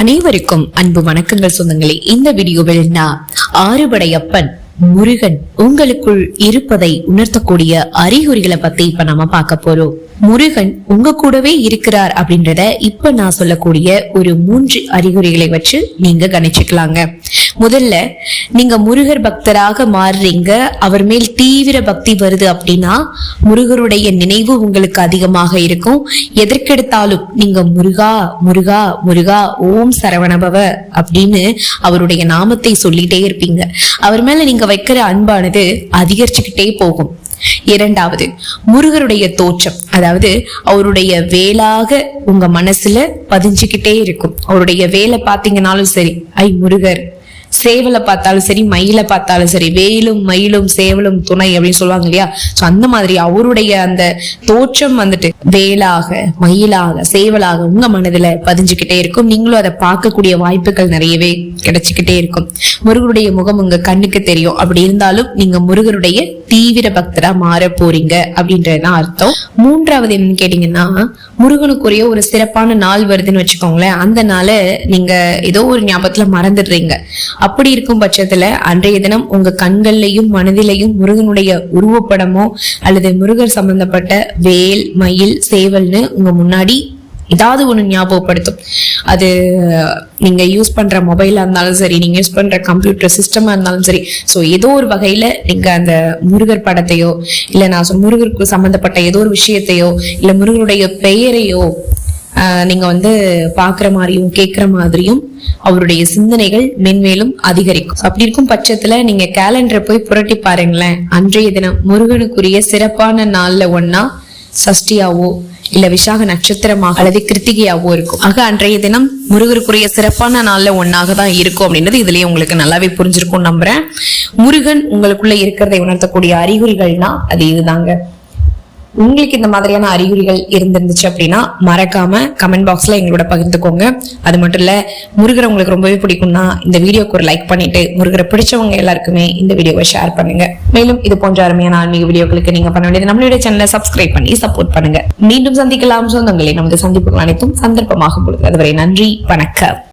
அனைவருக்கும் அன்பு வணக்கங்கள் சொந்தங்களே. இந்த வீடியோவில் நான் ஆறுபடையப்பன் முருகன் உங்களுக்குள் இருப்பதை உணர்த்தக்கூடிய அறிகுறிகளை பத்தி இப்ப நம்ம பார்க்க போறோம். முருகன் உங்க கூடவே இருக்கிறார் அப்படின்றத இப்ப நான் சொல்லக்கூடிய ஒரு மூன்று அறிகுறிகளை வச்சு நீங்க கணிச்சுக்கலாங்க. முதல்ல நீங்க முருகர் பக்தராக மாறுறீங்க அவர் மேல் தீவிர பக்தி வருது அப்படின்னா முருகருடைய நினைவு உங்களுக்கு அதிகமாக இருக்கும். எதற்கெடுத்தாலும் நீங்க முருகா முருகா முருகா ஓம் சரவணபவ அப்படின்னு அவருடைய நாமத்தை சொல்லிட்டே இருப்பீங்க. அவர் மேல நீங்க வைக்கிற அன்பானது அதிகரிச்சுக்கிட்டே போகும். இரண்டாவது முருகருடைய தோற்றம் அதாவது அவருடைய வேலாக உங்க மனசுல பதிஞ்சுக்கிட்டே இருக்கும். அவருடைய வேலை பாத்தீங்கன்னாலும் சரி ஐ முருகர் சேவலை பார்த்தாலும் சரி மயிலை பார்த்தாலும் சரி வேலும் மயிலும் சேவலும் துணை அப்படின்னு சொல்லுவாங்க இல்லையா? சோ அந்த மாதிரி அவருடைய அந்த தோற்றம் வந்துட்டு வேலாக மயிலாக சேவலாக உங்க மனதுல பதிஞ்சுக்கிட்டே இருக்கும். நீங்களும் அதை பார்க்கக்கூடிய வாய்ப்புகள் நிறையவே கிடைச்சுக்கிட்டே இருக்கும். முருகருடைய முகம் உங்க கண்ணுக்கு தெரியும். அப்படி இருந்தாலும் நீங்க முருகருடைய தீவிர பக்தரா மாற போறீங்க அப்படின்றதுதான் அர்த்தம். மூன்றாவது என்னன்னு கேட்டீங்கன்னா முருகனுக்குரிய ஒரு சிறப்பான நாள் வருதுன்னு வச்சுக்கோங்களேன். அந்த நாளை நீங்க ஏதோ ஒரு ஞாபகத்துல மறந்துடுறீங்க. அப்படி இருக்கும் பட்சத்துல அன்றைய தினம் உங்க கண்கள்லையும் மனதிலையும் முருகனுடைய உருவப்படமோ அல்லது முருகர் சம்பந்தப்பட்ட வேல் மயில் சேவல்னு உங்க முன்னாடி ஏதாவது ஒன்று ஞாபகப்படுத்தும். அது நீங்கள் யூஸ் பண்ணுற மொபைலாக இருந்தாலும் சரி நீங்கள் யூஸ் பண்ணுற கம்ப்யூட்டர் சிஸ்டமாக இருந்தாலும் சரி ஸோ ஏதோ ஒரு வகையில் நீங்கள் அந்த முருகர் படத்தையோ இல்லை நான் சொன்ன முருகருக்கு சம்மந்தப்பட்ட ஏதோ ஒரு விஷயத்தையோ இல்லை முருகனுடைய பெயரையோ நீங்கள் வந்து பார்க்குற மாதிரியும் கேட்குற மாதிரியும் அவருடைய சிந்தனைகள் மென்மேலும் அதிகரிக்கும். அப்படி இருக்கும் பட்சத்துல நீங்க கேலண்டரை போய் புரட்டி பாருங்களேன். அன்றைய தினம் முருகனுக்குரிய சிறப்பான நாள்ல ஒன்னா சஷ்டியாவோ இல்ல விசாக நட்சத்திரமாக அல்லது கிருத்திகையாகவோ இருக்கும். ஆக அன்றைய தினம் முருகருக்குரிய சிறப்பான நாள்ல ஒன்னாக தான் இருக்கும் அப்படின்றது இதுலயே உங்களுக்கு நல்லாவே புரிஞ்சிருக்கும் நம்புறேன். முருகன் உங்களுக்குள்ள இருக்கிறதை உணர்த்தக்கூடிய அறிகுறிகள்னா அது இதுதாங்க. உங்களுக்கு இந்த மாதிரியான அறிகுறிகள் இருந்திருந்துச்சு அப்படின்னா மறக்காம கமெண்ட் பாக்ஸ்ல எங்களோட பகிர்ந்துக்கோங்க. அது மட்டும் இல்ல முருகரை உங்களுக்கு ரொம்பவே பிடிக்கும்னா இந்த வீடியோக்கு ஒரு லைக் பண்ணிட்டு முருகரை பிடிச்சவங்க எல்லாருக்குமே இந்த வீடியோவை ஷேர் பண்ணுங்க. மேலும் இது போன்ற அருமையான ஆன்மீக வீடியோக்களுக்கு நீங்க பண்ண வேண்டியது நம்மளுடைய சேனலை சப்ஸ்கிரைப் பண்ணி சப்போர்ட் பண்ணுங்க. மீண்டும் சந்திக்கலாம். சொந்தங்களே நமது சந்திப்புகள் அனைத்தும் சந்தர்ப்பமாக பொழுது. அதுவரை நன்றி வணக்கம்.